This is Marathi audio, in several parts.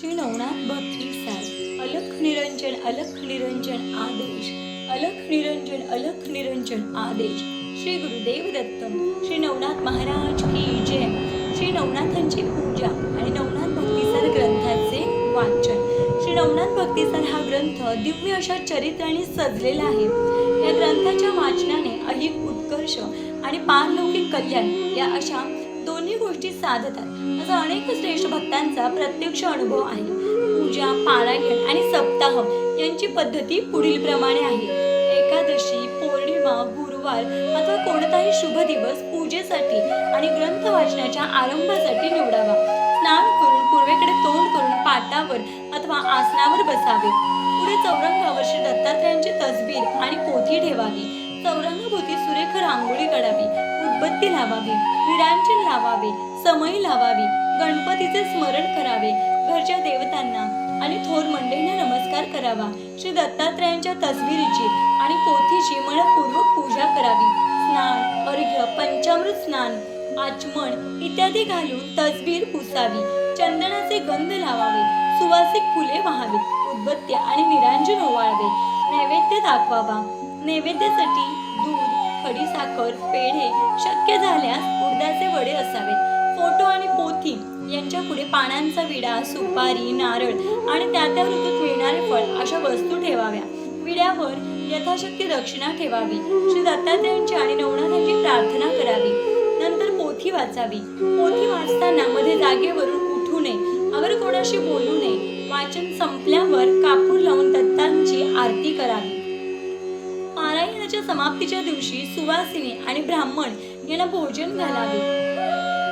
श्री नवनाथ भक्ती सार. अलख निरंजन अलख निरंजन आदेश. अलख निरंजन अलख निरंजन आदेश. श्री गुरुदेव दत्त श्री नवनाथ महाराज की जय. श्री नवनाथांची पूजा आणि नवनाथ भक्तीसार ग्रंथाचे वाचन. श्री नवनाथ भक्तीसार हा ग्रंथ दिव्य अशा चरित्राने सजलेला आहे. या ग्रंथाच्या वाचनाने अधिक उत्कर्ष आणि पारलौकिक कल्याण या अशा गोष्टी साधतात असा अनेक श्रेष्ठ भक्तांचा प्रत्यक्ष अनुभव आहे. पूजा पारायण आणि सप्ताह यांची पद्धती पुढील प्रमाणे आहे. एकादशी पौर्णिमा गुरुवार अथवा कोणताही शुभ दिवस पूजेसाठी आणि ग्रंथ वाचनाच्या आरंभासाठी निवडावा. स्नान करून पूर्वेकडे तोंड करून पाटावर अथवा आसनावर बसावे. पुढे चौरंगावर श्री दत्तात्रयांची तसबीर आणि पोथी ठेवावी. चौरंगभूती सुरेख रांगोळी काढावी उदबत्ती लावावी विरांचन लावावे समय लावावी गणपतीचे स्मरण करावे घरच्या देवतांना आणि थोर मंडळींना नमस्कार करावा श्री दत्तात्रयांच्या तसबिरीची आणि पोथीची मनपूर्वक पूजा करावी. स्नान अर्घ्य पंचामृत स्नान आचमन इत्यादी घालून तस्बीर पुसावी चंदनाचे गंध लावावे सुवासिक फुले व्हावीत उदबत्त्या आणि निरांजन ओवाळवे नैवेद्य दाखवावा नैवेद्यासाठी दूध खडी साखर पेढे शक्य झाल्यास उडदाचे वडे असावेत. फोटो आणि पोथी यांच्या पुढे पानांचा विडा सुपारी नारळ आणि त्या त्या ऋतूत मिळणारे फळ अशा वस्तू ठेवाव्या. विड्यावर यथाशक्ती दक्षिणा ठेवावी. श्री दत्तात्रयांची आणि नवनाथांची प्रार्थना करावी. नंतर पोथी वाचावी. पोथी वाचताना मध्ये जागेवरून उठू नये. अगर कोणाशी बोलू नये. वाचन संपल्यावर कापून समाप्तीच्या दिवशी सुवासिनी आणि ब्राह्मण यांना भोजन घालावे.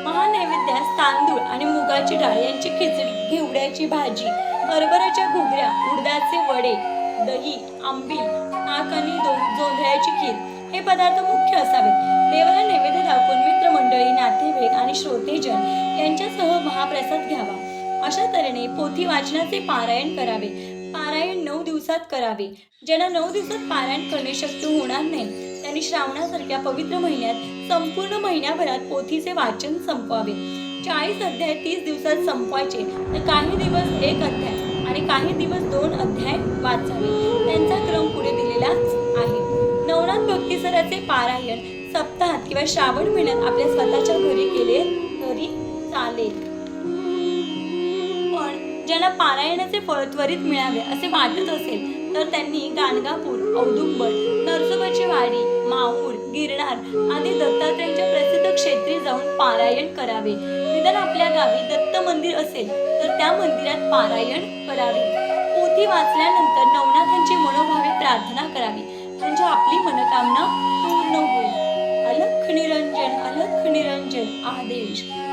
महानैवेद्यास तांदूळ आणि मुगाची डाळ यांची खिचडी घेवड्याची भाजी हरभऱ्याच्या घुगऱ्या उडदाचे वडे दही आंबील आक आणि जोंधळ्याची खीर हे पदार्थ मुख्य असावेत देवाला नैवेद्य दाखवून मित्रमंडळी नातेवाईक आणि श्रोतेजन यांच्यासह महाप्रसाद घ्यावा. अशा तऱ्हेने पोथी वाचनाचे पारायण करावे. पारायण नऊ दिवसात करावे. ज्यांना नऊ दिवसात पारायण करणे शक्य होणार नाही त्यांनी श्रावणासारख्या पवित्र महिन्यात संपूर्ण महिन्याभरात पोथीचे वाचन संपवावे. चाळीस अध्याय तीस दिवसात संपवायचे तर काही दिवस एक अध्याय आणि काही दिवस दोन अध्याय वाचावे. त्यांचा क्रम पुढे दिलेलाच आहे. नवनाथ भक्तीसराचे पारायण सप्ताहात किंवा श्रावण महिन्यात आपल्या स्वतःच्या घरी केले तरी चालेल. ज्यांना पारायणाचे फळ त्वरित मिळावे असे वाटत असेल तर त्यांनी गाणगापूर औदुंबर नरसोबाची वाडी माहूर गिरणार आदी दत्तात्रयांच्या प्रसिद्ध क्षेत्री जाऊन पारायण करावे. निदान आपल्या गावी दत्त मंदिर असेल तर त्या मंदिरात पारायण करावे. पोथी वाचल्यानंतर नवनाथांची मनोभावे प्रार्थना करावी. म्हणजे आपली मनोकामना पूर्ण होईल. अलख निरंजन अलख निरंजन आदेश.